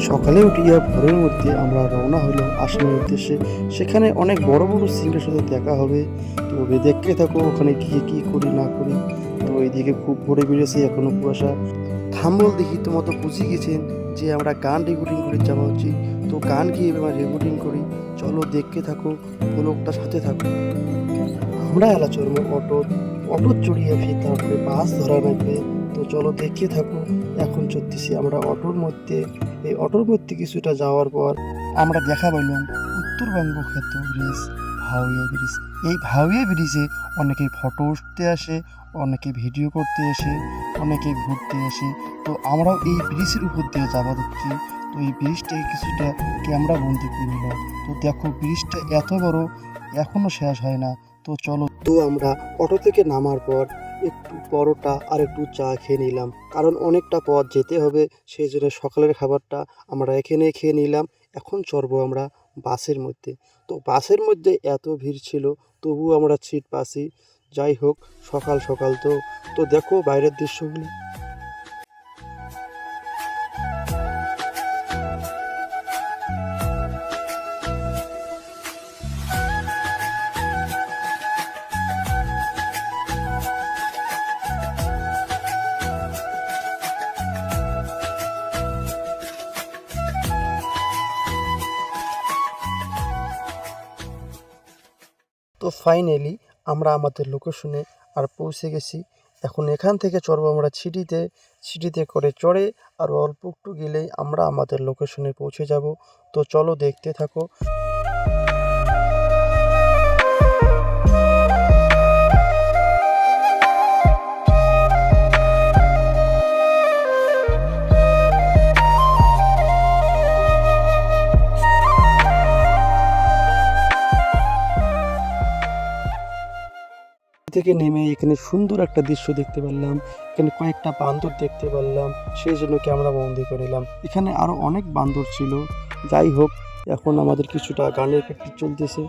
সকালে উঠিয়া ভোরের মধ্যে আমরা রওনা হলো আসামের উদ্দেশ্যে। সেখানে অনেক বড় বড় সিংহের সাথে দেখা হবে। তো দেখতে থাকো ওখানে গিয়ে কি করি না করি। তো এইদিকে খুব ভোরে বেড়েছে এখনও কুয়াশা। থাম্বল দেখি তো মতো বুঝে গেছেন যে আমরা গান রেকর্ডিং করে যাওয়া উচিত। তো গান গিয়ে আমরা রেকর্ডিং করি? চলো দেখতে থাকো ব্লগটা সাথে থাকো। আমরা এলা চড়বো অটো। অটো চড়িয়ে ফির তারপরে বাস ধরা লাগবে। তো চলো দেখতে থাকো। এখন চলতেছি আমরা অটোর মধ্যে। এই অটোর মধ্যে কিছুটা যাওয়ার পর আমরা দেখা পাইলাম উত্তরবঙ্গ ক্ষেত্র ব্রিজ ভাউয়া ব্রিজ। এই ভাউয়া ব্রিজে অনেকে ফটো উঠতে আসে, অনেকে ভিডিও করতে আসে, অনেকে ঘুরতে আসে। তো আমরাও এই ব্রিজের উপর দিয়ে যাওয়া দেখছি। তো এই ব্রিজটাকে কিছুটা ক্যামেরা বন্দি করে নিলাম। তো দেখো ব্রিজটা এত বড় এখনও শেষ হয় না। তো চলো। তো আমরা অটো থেকে নামার পর একটু পরোটা আর একটু চা খেয়ে নিলাম। কারণ অনেকটা পথ যেতে হবে, সেই জন্য সকালের খাবারটা আমরা এখানে খেয়ে নিলাম। এখন চড়বো আমরা বাসের মধ্যে। তো বাসের মধ্যে এত ভিড় ছিল, তবুও আমরা সিট পাসি যাই হোক, সকাল সকাল তো। তো দেখো বাইরের দৃশ্যগুলো। তো ফাইনালি আমরা আমাদের লোকেশনে আর পৌঁছে গেছি। এখন এখান থেকে চড়বো আমরা ছিটিতে ছিটিতে করে চড়ে আর অল্প একটু গেলেই আমরা আমাদের লোকেশনে পৌঁছে যাব। তো চলো দেখতে থাকো। থেকে নেমে এখানে সুন্দর একটা দৃশ্য দেখতে পারলাম। এখানে কয়েকটা বান্দর দেখতে পারলাম। সেই জন্য ক্যামেরা বন্দি করে নিলাম। এখানে আরও অনেক বান্দর ছিল। যাই হোক, এখন আমাদের কিছুটা গানের প্র্যাকটিস চলতেছে।